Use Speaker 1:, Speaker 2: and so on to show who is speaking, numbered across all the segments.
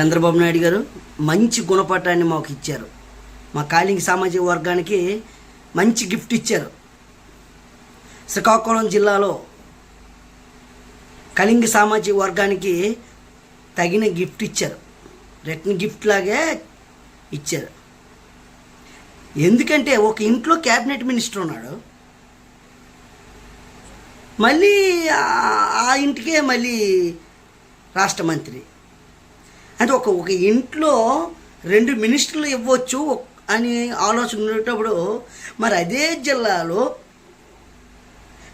Speaker 1: చంద్రబాబు నాయుడు గారు మంచి గుణపాఠాన్ని మాకు ఇచ్చారు. మా కాళింగి సామాజిక వర్గానికి మంచి గిఫ్ట్ ఇచ్చారు. శ్రీకాకుళం జిల్లాలో కళింగ సామాజిక వర్గానికి తగిన గిఫ్ట్ ఇచ్చారు. రిటర్న్ గిఫ్ట్ లాగే ఇచ్చారు. ఎందుకంటే ఒక ఇంట్లో క్యాబినెట్ మినిస్టర్ ఉన్నాడు. మళ్ళీ ఆ ఇంటికే మళ్ళీ రాష్ట్ర మంత్రి. అంటే ఒక ఒక ఇంట్లో రెండు మినిస్టర్లు ఇవ్వచ్చు అని ఆలోచన ఉండేటప్పుడు మరి అదే జిల్లాలో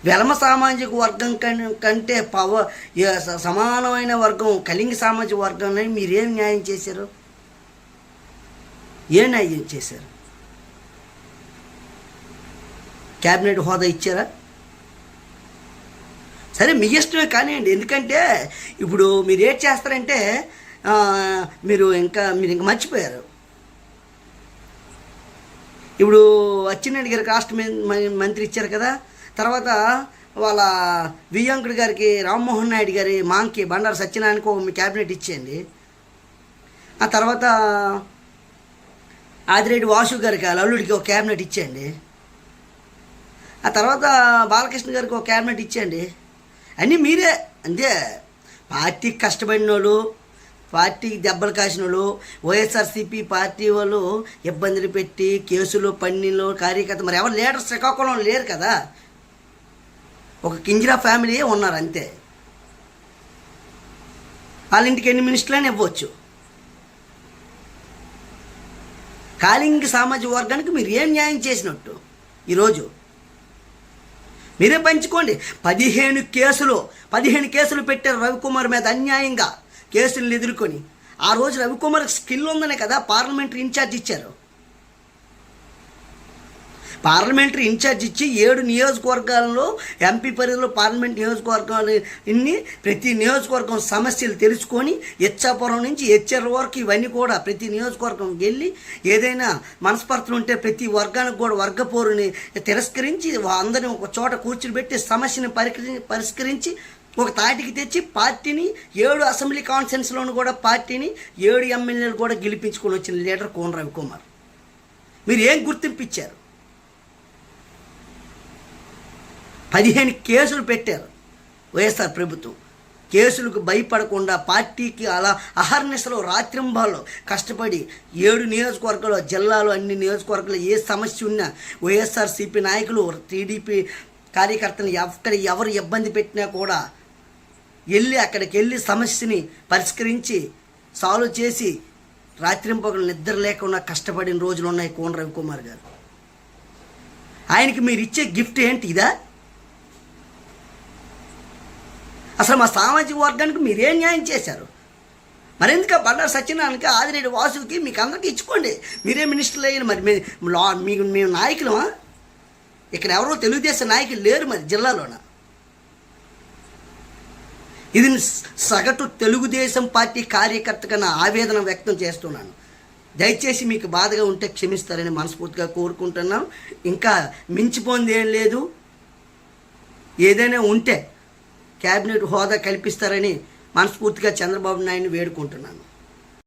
Speaker 1: వెలమ సామాజిక వర్గం కంటే పవ సమానమైన వర్గం కలింగ సామాజిక వర్గం అని మీరేం న్యాయం చేశారు? ఏ న్యాయం చేశారు? క్యాబినెట్ హోదా ఇచ్చారా? సరే మీ ఇష్టమే కానివ్వండి. ఎందుకంటే ఇప్పుడు మీరు ఏం చేస్తారంటే మీరు ఇంకా మీరు ఇంకా మర్చిపోయారు. ఇప్పుడు అచ్చెన్నాయుడు గారికి రాష్ట్ర మంత్రి ఇచ్చారు కదా తర్వాత వాళ్ళ వియ్యంకుడి గారికి రామ్మోహన్ నాయుడు గారి మాంకి బండారు సత్యనారాయణకు ఒక క్యాబినెట్ ఇచ్చేయండి. ఆ తర్వాత ఆదిరెడ్డి వాసు గారికి అల్లుడికి ఒక క్యాబినెట్ ఇచ్చేయండి. ఆ తర్వాత బాలకృష్ణ గారికి ఒక క్యాబినెట్ ఇచ్చేయండి. అన్నీ మీరే అంతే. పార్టీకి కష్టపడిన వాళ్ళు పార్టీకి దెబ్బలు కాసిన వాళ్ళు వైఎస్ఆర్సీపీ పార్టీ వాళ్ళు ఇబ్బందులు పెట్టి కేసులు పన్నీలు కార్యకర్త మరి ఎవరు లీడర్ శ్రీకాకుళం లేరు కదా. ఒక కింజరా ఫ్యామిలీ ఉన్నారు అంతే. వాళ్ళ ఇంటికి ఎన్ని మినిస్టర్లైనా ఇవ్వచ్చు. కాళింగి సామాజిక వర్గానికి మీరు ఏం న్యాయం చేసినట్టు ఈరోజు? మీరే పంచుకోండి. పదిహేను కేసులు పదిహేను కేసులు పెట్టారు రవికుమార్ మీద అన్యాయంగా. కేసులను ఎదుర్కొని ఆ రోజు రవికుమార్కి స్కిల్ ఉందనే కదా పార్లమెంటరీ ఇన్ఛార్జ్ ఇచ్చారు. పార్లమెంటరీ ఇన్ఛార్జ్ ఇచ్చి ఏడు నియోజకవర్గాల్లో ఎంపీ పరిధిలో పార్లమెంట్ నియోజకవర్గాన్ని ఇన్ని ప్రతి నియోజకవర్గం సమస్యలు తెలుసుకొని ఇచ్చాపురం నుంచి హెచ్ఆర్ వరకు ఇవన్నీ కూడా ప్రతి నియోజకవర్గం వెళ్ళి ఏదైనా మనస్పర్ధలు ఉంటే ప్రతి వర్గానికి కూడా వర్గపోరుని తిరస్కరించి అందరిని ఒక చోట కూర్చుని సమస్యని పరికరి పరిష్కరించి ఒక తాటికి తెచ్చి పార్టీని ఏడు అసెంబ్లీ కాన్ఫరెన్స్లోను కూడా పార్టీని ఏడు ఎమ్మెల్యేలు కూడా గెలిపించుకొని వచ్చిన లీడర్ కోన రవికుమార్. మీరు ఏం గుర్తింపు ఇచ్చారు పదిహేను కేసులు పెట్టారు వైఎస్ఆర్ ప్రభుత్వం. కేసులకు భయపడకుండా పార్టీకి అలా అహర్నిశలో రాత్రింబాల్లో కష్టపడి ఏడు నియోజకవర్గాలు జిల్లాలో అన్ని నియోజకవర్గాలు ఏ సమస్య ఉన్నా వైఎస్ఆర్సీపీ నాయకులు టీడీపీ కార్యకర్తలు ఎక్కడ ఎవరు ఇబ్బంది పెట్టినా కూడా వెళ్ళి అక్కడికి వెళ్ళి సమస్యని పరిష్కరించి సాల్వ్ చేసి రాత్రింపగలు నిద్ర లేకుండా కష్టపడిన రోజులు ఉన్నాయి కోన రవికుమార్ గారు. ఆయనకి మీరు ఇచ్చే గిఫ్ట్ ఏంటి ఇదా? అసలు మా సామాజిక వర్గానికి మీరేం న్యాయం చేశారు? మరెందుకు ఆ బండారు సత్యనారాయణకి ఆదిరేడు వాసుకి మీకు అందరికీ ఇచ్చుకోండి. మీరే మినిస్టర్లు అయ్యారు మరి. మీ లా మీకు మేము నాయకులమా? ఇక్కడ ఎవరో తెలుగుదేశం నాయకులు లేరు మరి జిల్లాలోన. ఇది సగటు తెలుగుదేశం పార్టీ కార్యకర్తగా నా ఆవేదన వ్యక్తం చేస్తున్నాను. దయచేసి మీకు బాధగా ఉంటే క్షమిస్తారని మనస్ఫూర్తిగా కోరుకుంటున్నాం. ఇంకా మించిపోయింది ఏం లేదు. ఏదైనా ఉంటే క్యాబినెట్ హోదా కల్పిస్తారని మనస్ఫూర్తిగా చంద్రబాబు నాయుడిని వేడుకుంటున్నాను.